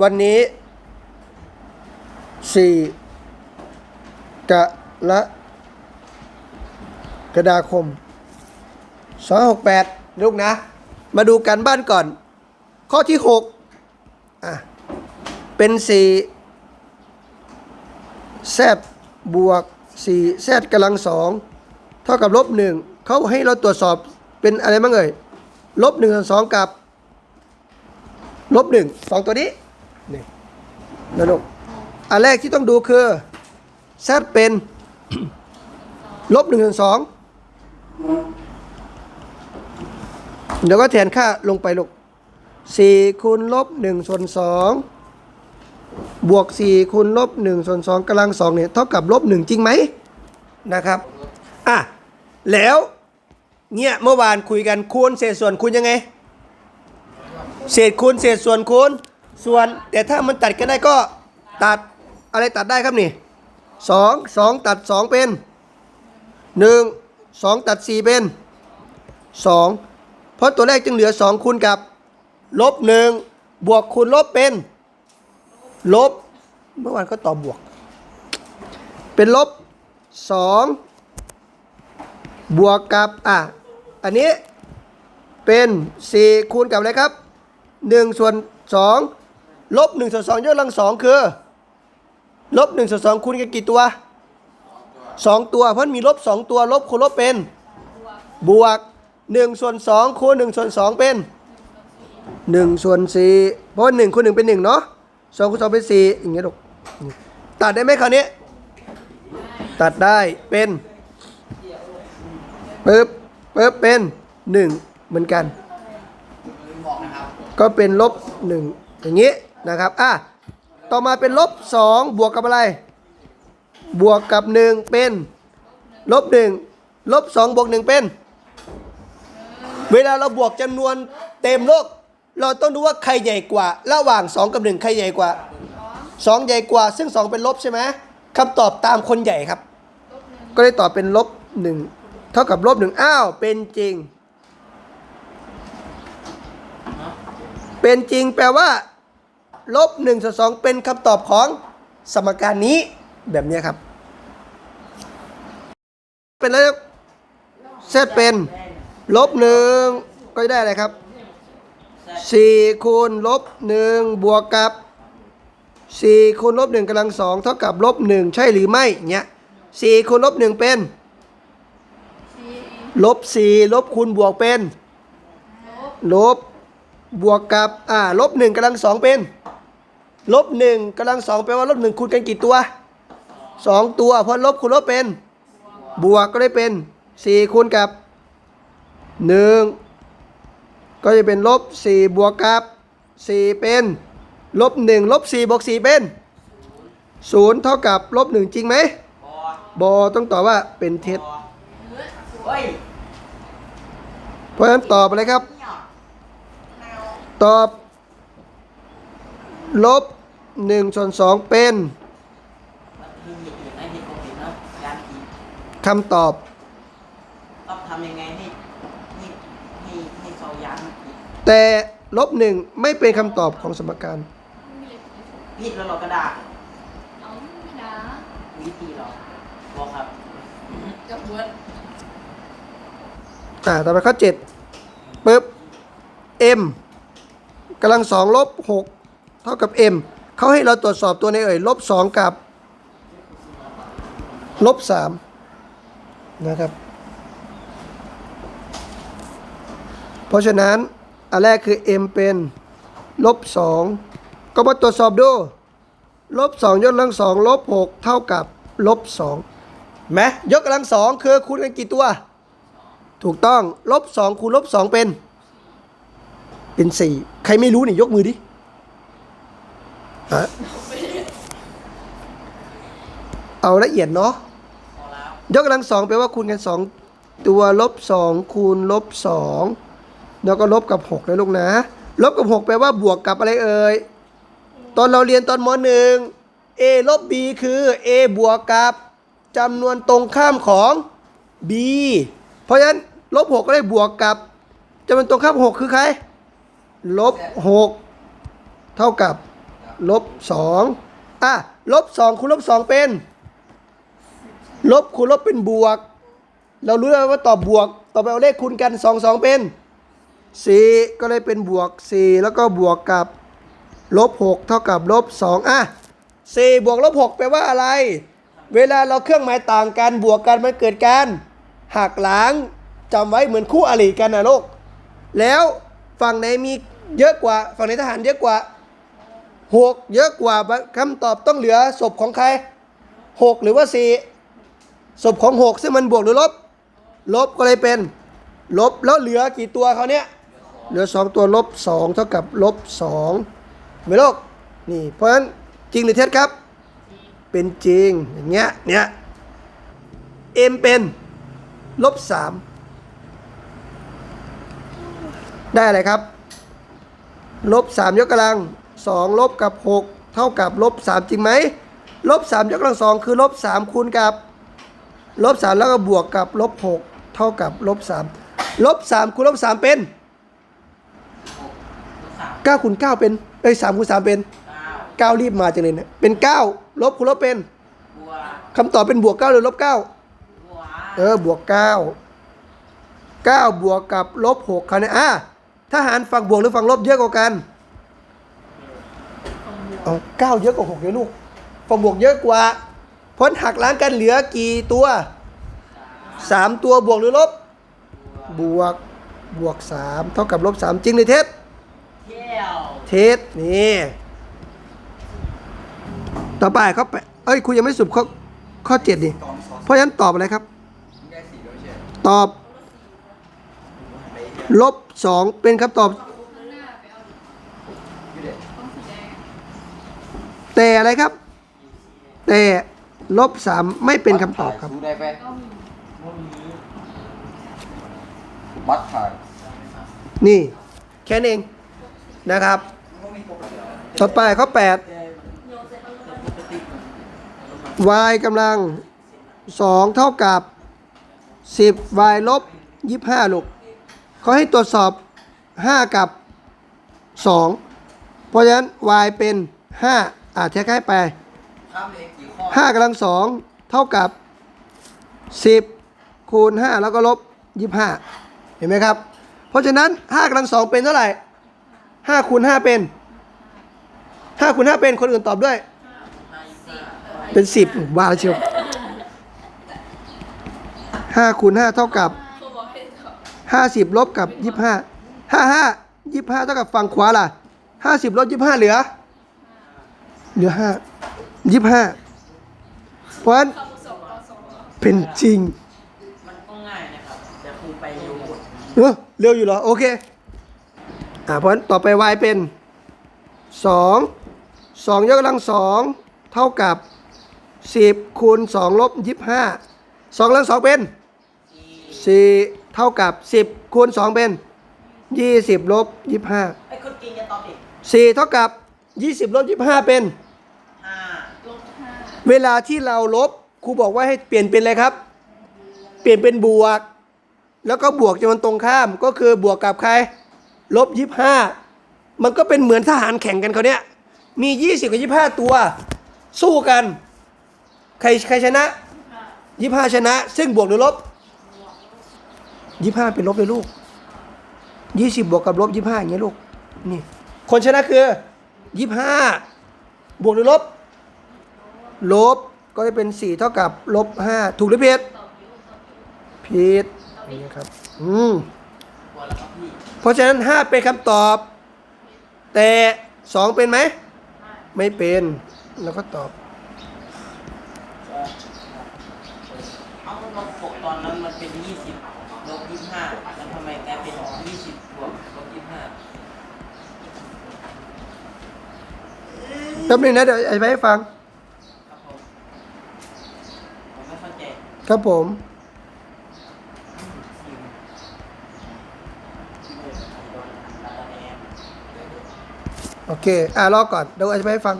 วันนี้สี่กะละกระดาคมสองหกแปดลูกนะ มาดูกันบ้านก่อน ข้อที่หกอะ เป็นสี่แซบวกสี่แซดกำลังสองเท่ากับลบหนึ่งเขาให้เราตรวจสอบเป็นอะไรบ้างเอ่ยลบหนึ่งส่วนสองกับ ลบหนึ่งสองตัวนี้ นี่นะลูกอันแรกที่ต้องดูคือแซดเป็น ลบหนึ่งส่วนสองเดี๋ยวก็แทนค่าลงไปลูกสี่คูณลบหนึ่งส่วนสองบวกสี่คูณลบหนึ่งส่วนสองกำลังสองเนี่ยเท่ากับลบหนึ่งจริงไหมนะครับอะแล้วเนี่ยเมื่อวานคุยกันคูณเศษส่วนคูณยังไง เศษคูณเศษส่วนคูณ ส่วนแต่ถ้ามันตัดกันได้ก็ตัดอะไรตัดได้ครับนี่สองสองตัดสองเป็นหนึ่งสองตัดสี่เป็นสองเพราะตัวแรกจึงเหลือสองคูณกับลบหนึ่งบวกคูณลบเป็น ลบ เมื่อวานก็ตอบบวก เป็นลบสองบวกกับ อะ อันนี้เป็นสี่คูณกับอะไรครับหนึ่งส่วนสอง ลบหนึ่งส่วนสองยกกำลังสองคือ ลบหนึ่งส่วนสองคูณกันกี่ตัวสองตัว เพราะมีลบสองตัว ลบคูณลบเป็น บวกหนึ่งส่วนสองคูณหนึ่งส่วนสองเป็นหนึ่งส่วนสี่เพราะหนึ่งคูณหนึ่งเป็นหนึ่งเนาะสองคูณสองเป็นสี่อย่างเงี้ยลูกตัดได้ไหมคราวนี้ ตัดได้เป็นปึ๊บปึ๊บเป็นหนึ่งเหมือนกัน ก็เป็นลบหนึ่งอย่างนี้ นะครับอะต่อมาเป็นลบสองบวกกับอะไร บวกกับหนึ่งเป็นลบหนึ่งลบสองบวกหนึ่งเป็น เวลาเราบวกจำนวนเต็มโลก เราต้องดูว่าใครใหญ่กว่า ระหว่างสองกับหนึ่งใครใหญ่กว่าสองใหญ่กว่า ซึ่งสองเป็นลบใช่ไหมคำตอบตามคนใหญ่ครับ ก็ได้ตอบเป็นลบหนึ่งเท่ากับลบหนึ่งอ้าว เป็นจริง เป็นจริงแปลว่า ลบหนึ่งส่วนสองเป็นคำตอบของสมการนี้แบบนี้ครับ เป็นแล้วเซตเป็นลบหนึ่งก็ได้อะไรครับสี่คูณลบหนึ่งบวกกับสี่คูณลบหนึ่งกำลังสองเท่ากับลบหนึ่งใช่หรือไม่เนี้ยสี่คูณลบหนึ่งเป็นลบสี่ลบคูณบวกเป็นลบบวกกับอ่าลบหนึ่งกำลังสองเป็น ลบหนึ่งกำลังสองแปลว่าลบหนึ่งคูณกันกี่ตัวสองตัวเพราะลบคูณลบเป็น บวกก็ได้เป็นสี่คูณกับหนึ่งก็จะเป็นลบสี่บวกกับสี่เป็นลบหนึ่งลบสี่บวกสี่เป็นศูนย์เท่ากับลบหนึ่งจริงไหมบอบอต้องตอบว่าเป็นเท็จเฮ้ยเพราะฉะนั้นตอบอะไรครับเนี่ยแนวตอบ ลบหนึ่งส่วนสองเป็นมันมีเหตุอื่นให้ที่ผมเห็นนะยานผีคำตอบต้องทำยังไงให้ให้ให้ให้เขายานผีแต่ลบหนึ่งไม่เป็นคำตอบของสมการผิดแล้วเราก็ด่าเอาไม่ด่าวิธีเราบอกครับกับเบิร์ดอ่าต่อไปข้อเจ็ดปึ๊บ m กำลังสองลบหก เท่ากับ m เขาให้เราตรวจสอบตัวในเอ่ยลบสองกับลบสามนะครับ เพราะฉะนั้น อันแรกคือ m เป็นลบสองก็มาตรวจสอบดูลบสองยกกำลังสองลบหกเท่ากับลบสองไหมยกกำลังสองคือคูณกันกี่ตัว ถูกต้องลบสองคูณลบสองเป็น เป็นสี่ใครไม่รู้นี่ยกมือดิ เอาละเอียดเนาะยกกำลังสองแปลว่าคูณกันสองตัวลบสองคูณลบสองแล้วก็ลบกับหกนะลูกนะ ลบกับหกแปลว่าบวกกับอะไรเอ่ยตอนเราเรียนตอนมหนึ่ง a ลบ b คือ a บวกกับจำนวนตรงข้ามของ b เพราะฉะนั้นลบหกก็ได้บวกกับจำนวนตรงข้ามหกคือใครลบหกเท่ากับ ลบสองอะลบสองคูณลบสองเป็น ลบคูณลบเป็นบวก เรารู้แล้วว่าตอบบวก ต่อไปเอาเลขคูณกันสองสองเป็นสี่ก็เลยเป็นบวกสี่แล้วก็บวกกับลบหกเท่ากับลบสองอะสี่บวกลบหกแปลว่าอะไร เวลาเราเครื่องหมายต่างกันบวกกันมันเกิดการหักหล้างจำไว้เหมือนคู่อริกันนะลูกแล้วฝั่งไหนมีเยอะกว่า ฝั่งไหนทหารเยอะกว่า หกเยอะกว่าคำตอบต้องเหลือศพของใครหกหรือว่าสี่ศพของหกซึ่งมันบวกหรือลบ ลบก็เลยเป็น ลบแล้วเหลือกี่ตัวเขาเนี้ยเหลือสองตัวลบสองเท่ากับลบสองไม่โลกนี่เพราะฉะนั้นจริงหรือเท็จครับ เป็นจริงอย่างเงี้ยเนี่ยเอ็มเป็นลบสามได้อะไรครับลบสามยกกำลัง สองลบกับหกเท่ากับลบสามจริงไหมลบสามยกกำลังสองคือลบสามคูณกับลบสามแล้วก็บวกกับลบหกเท่ากับลบสามลบสามคูณลบสามเป็นหกลบสามเก้าคูณเก้าเป็นเอ้ยสามคูณสามเป็นเก้าเก้ารีบมาจังเลยเนี่ยเป็นเก้าลบคูณลบเป็นบวกคำตอบเป็นบวกเก้าหรือลบเก้าบวกเออบวกเก้าเก้าบวกกับลบหกคะแนนอะทหารฝั่งบวกหรือฝั่งลบเยอะกว่ากัน เอาเก้าเยอะกว่าหกเลยลูกฝั่งบวกเยอะกว่าเพราะหักล้างกันเหลือกี่ตัวสามตัวบวกหรือลบ บวกบวกสามเท่ากับลบสามจริงหรือเท็จเที่ยวเท็จนี่ต่อไปเขาไปเอ้ยคุณยังไม่สรุปข้อข้อเจ็ดดิเพราะฉะนั้นตอบอะไรครับ ตอบ ลบสองเป็นคำตอบ ข้างหน้าไปเอาต้องสีแดง แต่อะไรครับ แต่ลบสามไม่เป็นคำตอบครับสู้ได้ไหมก็มีบัตรถ่ายนี่ แค่นั้นเองนะครับ ต่อไปข้อแปด y กำลังสองเท่ากับสิบ y ลบยี่ห้าลูกเขาให้ตรวจสอบห้ากับสองเพราะฉะนั้น y เป็นห้า อาจจะใกล้ไปข้ามเลขกี่ข้อห้ากำลังสองเท่ากับสิบคูณห้าแล้วก็ลบยี่ห้าเห็นไหมครับ เพราะฉะนั้นห้ากำลังสองเป็นเท่าไหร่ห้าคูณห้าเป็นห้าคูณห้าเป็นคนอื่นตอบด้วย เป็นสิบบ้าแล้วเชียวห้าคูณห้าเท่ากับเขาบอกให้ตอบห้าสิบลบกับยี่ห้าห้าห้ายี่ห้าเท่ากับฝั่งขวาล่ะห้าสิบลบยี่ห้าเหลือ เหลือห้ายี่ห้าเพราะฉะนั้นเข้าสองต่อสองเหรอเป็นจริง มันก็ง่ายนะครับเดี๋ยวครูไปเร็วหมดเออเร็วอยู่เหรอ โอเค อ่าเพราะฉะนั้นต่อไป y เป็นสองสองยกกำลังสองเท่ากับสิบคูณสองลบยี่ห้าสองกำลังสองเป็นสี่สี่เท่ากับสิบคูณสองเป็นยี่สิบลบยี่ห้าไอ้คนจริงจะตอบดิสี่เท่ากับ ยี่สิบลบยี่ห้าเป็น ห้าลบห้าเวลาที่เราลบครูบอกว่าให้เปลี่ยนเป็นอะไรครับ เปลี่ยนเป็นบวก แล้วก็บวกจำนวนตรงข้ามก็คือบวกกับใคร ลบยี่ห้ามันก็เป็นเหมือนทหารแข่งกันเขาเนี้ยมียี่สิบกับยี่ห้าตัว สู้กัน ใครใครชนะห้ายี่ห้าชนะ ซึ่งบวกหรือลบยี่ห้าเป็นลบเลยลูกยี่สิบบวกกับลบยี่ห้าอย่างเงี้ยลูกนี่คนชนะคือ ยี่ห้าบวกหรือลบ ลบก็จะเป็นสี่เท่ากับลบห้าถูกหรือผิดผิดอย่ครับอืมเพราะฉะนั้นห้าเป็นคำตอบ แต่สองเป็นไหม ไม่เป็นแล้วก็ตอบเอาลบหกตอนนั้นมันเป็นยี่สิบลบยี่ห้าแล้วทำไมกลายเป็นยี่สิบบวกลบยี่สิบห้า แป๊บนึงนะเดี๋ยวอธิบายให้ฟัง ครับผมผมไม่เข้าใจครับผมโอเค อ่ารอก่อนเดี๋ยวอธิบายให้ฟัง